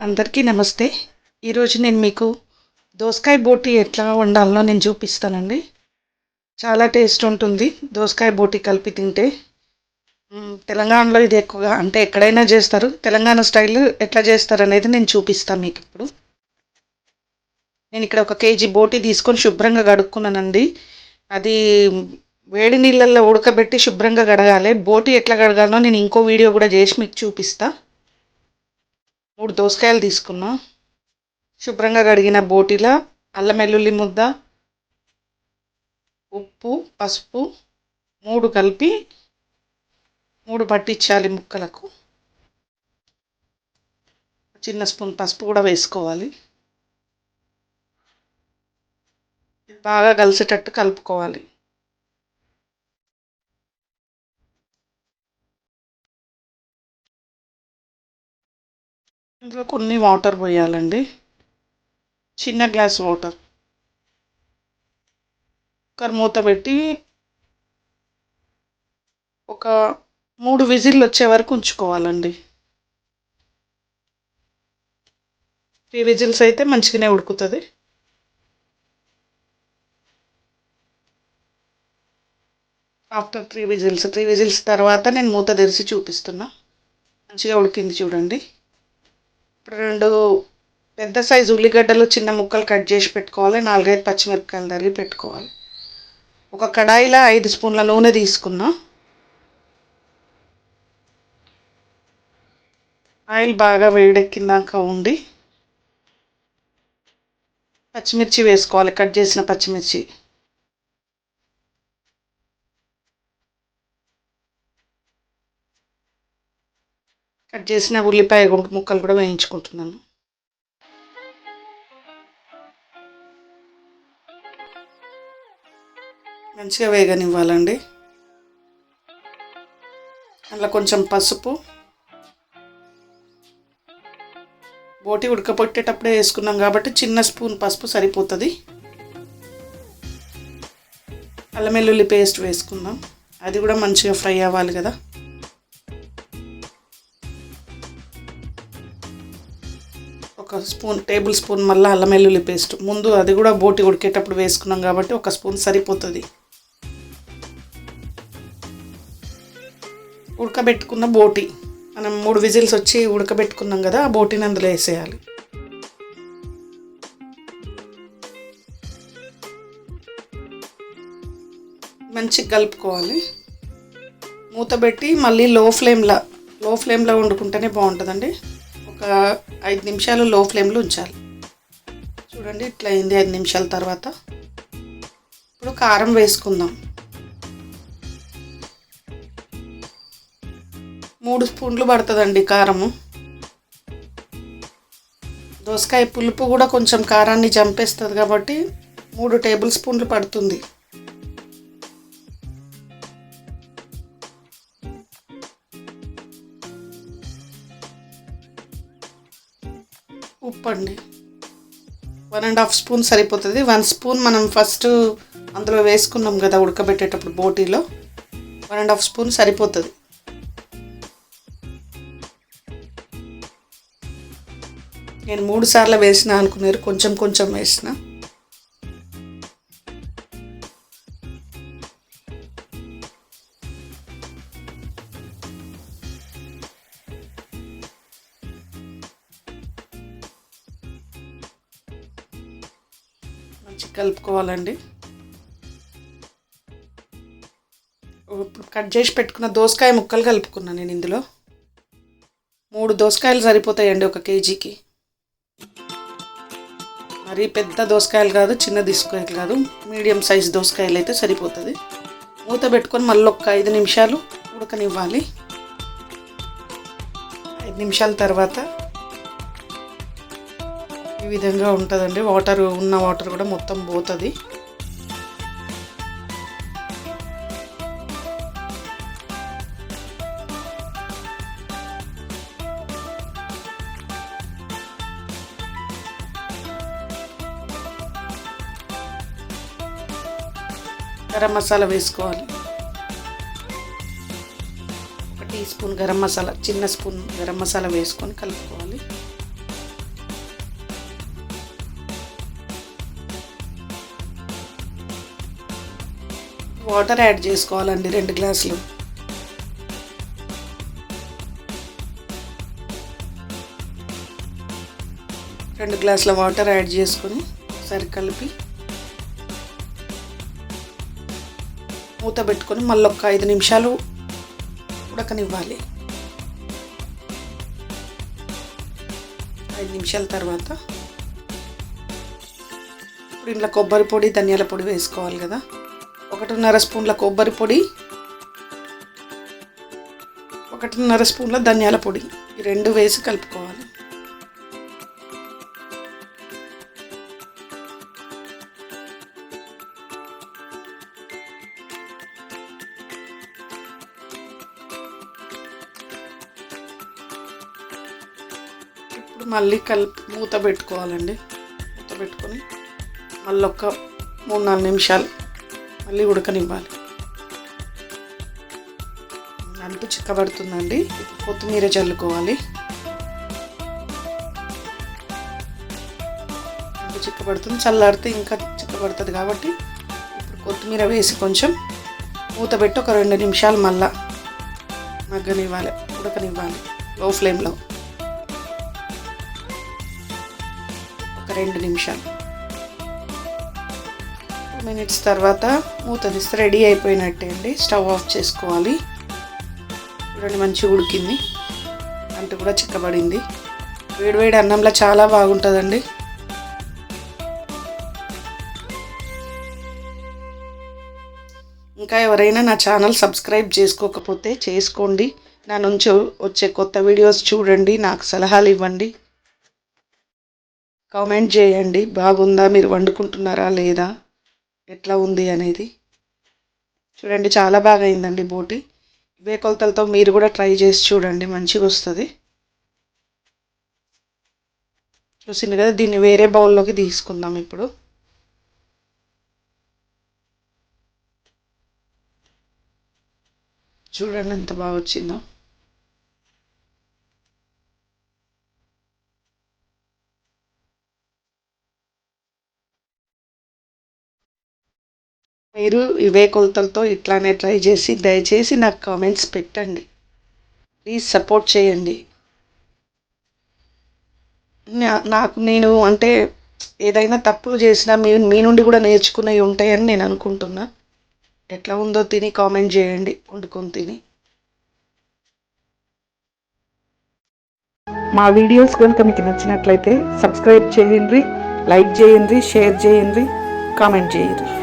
అందరికీ నమస్తే. ఈరోజు నేను మీకు దోసకాయ బోటి ఎట్లా వండాలో నేను చూపిస్తానండి. చాలా టేస్ట్ ఉంటుంది. దోసకాయ బోటి కలిపి తింటే తెలంగాణలో ఇది ఎక్కువగా అంటే ఎక్కడైనా చేస్తారు తెలంగాణ స్టైల్ ఎట్లా చేస్తారు అనేది నేను చూపిస్తాను మీకు ఇప్పుడు. నేను ఇక్కడ ఒక కేజీ బోటి తీసుకొని శుభ్రంగా కడుక్కున్నానండి. అది వేడి నీళ్ళల్లో ఉడకబెట్టి శుభ్రంగా కడగాలి. బోటి ఎట్లా కడగాలో నేను ఇంకో వీడియో కూడా చేసి మీకు చూపిస్తాను మూడు దోసకాయలు తీసుకున్నా. శుభ్రంగా కడిగిన బోటిలో అల్లం వెల్లుల్లి ముద్ద ఉప్పు పసుపు మూడు కలిపి మూడు పట్టించాలి ముక్కలకు. చిన్న స్పూన్ పసుపు కూడా వేసుకోవాలి. బాగా కలిసేటట్టు కలుపుకోవాలి. ఇందులో కొన్ని వాటర్ పోయాలండి. చిన్న గ్లాస్ వాటర్. కుక్కర్ మూత పెట్టి ఒక మూడు విజిల్లు వచ్చే వరకు ఉంచుకోవాలండి. త్రీ విజిల్స్ అయితే మంచిగానే ఉడుకుతుంది. After three whistles three whistles తర్వాత నేను మూత తెరిచి చూపిస్తున్నా. మంచిగా ఉడికింది చూడండి. రెండు పెద్ద సైజు ఉల్లిగడ్డలు చిన్న ముక్కలు కట్ చేసి పెట్టుకోవాలి. నాలుగైదు పచ్చిమిరపకాయలు తరిగి పెట్టుకోవాలి. ఒక కడాయిలో ఐదు స్పూన్ల నూనె తీసుకున్నా. ఆయిల్ బాగా వేడెక్కినాక ఉండి పచ్చిమిర్చి వేసుకోవాలి. కట్ చేసిన పచ్చిమిర్చి. కట్ చేసిన ఉల్లిపాయ ముక్కలు కూడా వేయించుకుంటున్నాను. మంచిగా వేగనివ్వాలండి. అందులో కొంచెం పసుపు. బోటి ఉడకబెట్టేటప్పుడే వేసుకున్నాం కాబట్టి చిన్న స్పూన్ పసుపు సరిపోతుంది. అల్లం వెల్లుల్లి పేస్ట్ వేసుకుందాం. అది కూడా మంచిగా ఫ్రై అవ్వాలి కదా. ఒక స్పూన్ టేబుల్ స్పూన్ మళ్ళీ అల్లం వెల్లుల్లి పేస్ట్. ముందు అది కూడా బోటి ఉడికేటప్పుడు వేసుకున్నాం కాబట్టి ఒక స్పూన్ సరిపోతుంది. ఉడకబెట్టుకున్న బోటి. మనం మూడు విజిల్స్ వచ్చి ఉడకబెట్టుకున్నాం కదా ఆ బోటిని అందులో వేసేయాలి. మంచిగా కలుపుకోవాలి. మూత పెట్టి మళ్ళీ లో ఫ్లేమ్లో లో ఫ్లేమ్లో వండుకుంటేనే బాగుంటుందండి. ఒక ఐదు నిమిషాలు లో ఫ్లేమ్లో ఉంచాలి. చూడండి ఇట్లా అయింది ఐదు నిమిషాల తర్వాత. ఇప్పుడు కారం వేసుకుందాం. మూడు స్పూన్లు పడుతుందండి కారము. దోసకాయ పులుపు కూడా కొంచెం కారాన్ని చంపేస్తుంది కాబట్టి మూడు టేబుల్ స్పూన్లు పడుతుంది. అండి వన్ అండ్ హాఫ్ స్పూన్ సరిపోతుంది. వన్ స్పూన్ మనం ఫస్ట్ అందులో వేసుకున్నాం కదా ఉడకబెట్టేటప్పుడు బోటీలో. వన్ అండ్ హాఫ్ స్పూన్ సరిపోతుంది. నేను మూడు సార్లు వేసిన అనుకున్నారు. కొంచెం కొంచెం వేసిన. కలుపుకోవాలండి. ఇప్పుడు కట్ చేసి పెట్టుకున్న దోసకాయ ముక్కలు కలుపుకున్నాను నేను ఇందులో. మూడు దోసకాయలు సరిపోతాయండి ఒక కేజీకి. మరీ పెద్ద దోసకాయలు కాదు చిన్న దోసకాయలు కాదు. మీడియం సైజ్ దోసకాయలు అయితే సరిపోతుంది. మూత పెట్టుకొని మళ్ళీ ఒక ఐదు నిమిషాలు ఉడకనివ్వాలి. ఐదు నిమిషాల తర్వాత ఈ విధంగా ఉంటుందండి. వాటర్ ఉన్న వాటర్ కూడా మొత్తం పోతుంది. గరం మసాలా వేసుకోవాలి. ఒక టీ స్పూన్ గరం మసాలా చిన్న స్పూన్ గరం మసాలా వేసుకొని కలుపుకోవాలి. వాటర్ యాడ్ చేసుకోవాలండి రెండు గ్లాసులు. రెండు గ్లాసుల వాటర్ యాడ్ చేసుకొని ఒకసారి కలిపి మూత పెట్టుకొని మళ్ళీ ఒక ఐదు నిమిషాలు ఉడకనివ్వాలి. ఐదు నిమిషాల తర్వాత ఇప్పుడు ఇంట్లో కొబ్బరి పొడి ధనియాల పొడి వేసుకోవాలి కదా. ఒకటిన్నర స్పూన్ల కొబ్బరి పొడి ఒకటిన్నర స్పూన్ల ధనియాల పొడి. ఈ రెండు వేసి కలుపుకోవాలి. ఇప్పుడు మళ్ళీ కలిపి మూత పెట్టుకోవాలండి. మూత పెట్టుకొని మళ్ళీ ఒక మూడు నాలుగు నిమిషాలు మళ్ళీ ఉడకనివ్వాలి. అంటూ చిక్కబడుతుందండి. కొత్తిమీర చల్లుకోవాలి. అంటూ చిక్కబడుతుంది. చల్లారితే ఇంకా చిక్కబడుతుంది కాబట్టి ఇప్పుడు కొత్తిమీర వేసి కొంచెం మూత పెట్టి ఒక రెండు నిమిషాలు మళ్ళా మగ్గనివ్వాలి. ఉడకనివ్వాలి. లో. ఫ్లేమ్లో ఒక రెండు నిమిషాలు. టూ మినిట్స్ తర్వాత మూత తీస్తే రెడీ అయిపోయినట్టే అండి. స్టవ్ ఆఫ్ చేసుకోవాలి. చూడండి మంచిగా ఉడికింది. అంటు కూడా చిక్కబడింది. వేడివేడి అన్నంలో చాలా బాగుంటుందండి. ఇంకా ఎవరైనా నా ఛానల్ సబ్స్క్రైబ్ చేసుకోకపోతే చేసుకోండి. నా నుంచి వచ్చే కొత్త వీడియోస్ చూడండి. నాకు సలహాలు ఇవ్వండి. కామెంట్ చేయండి. బాగుందా? మీరు వండుకుంటున్నారా లేదా? ఎట్లా ఉంది అనేది. చూడండి చాలా బాగా అయిందండి బోటి. ఇవే కొలతలతో మీరు కూడా ట్రై చేసి చూడండి మంచిగా వస్తుంది. చూసింది కదా దీన్ని వేరే బౌల్లోకి తీసుకుందాం ఇప్పుడు. చూడండి ఎంత బాగా వచ్చిందో మీరు ఇవే కొలతలతో ఇట్లానే ట్రై చేసి దయచేసి నాకు కామెంట్స్ పెట్టండి. ప్లీజ్ సపోర్ట్ చేయండి. నా- నాకు నేను అంటే ఏదైనా తప్పులు చేసినా మీ మీ నుండి కూడా నేర్చుకునేవి ఉంటాయని నేను అనుకుంటున్నా. ఎట్లా ఉందో తిని కామెంట్ చేయండి వండుకొని తిని. మా వీడియోస్ కనుక మీకు నచ్చినట్లయితే సబ్స్క్రైబ్ చేయండి లైక్ చేయండి షేర్ చేయండి కామెంట్ చేయండి.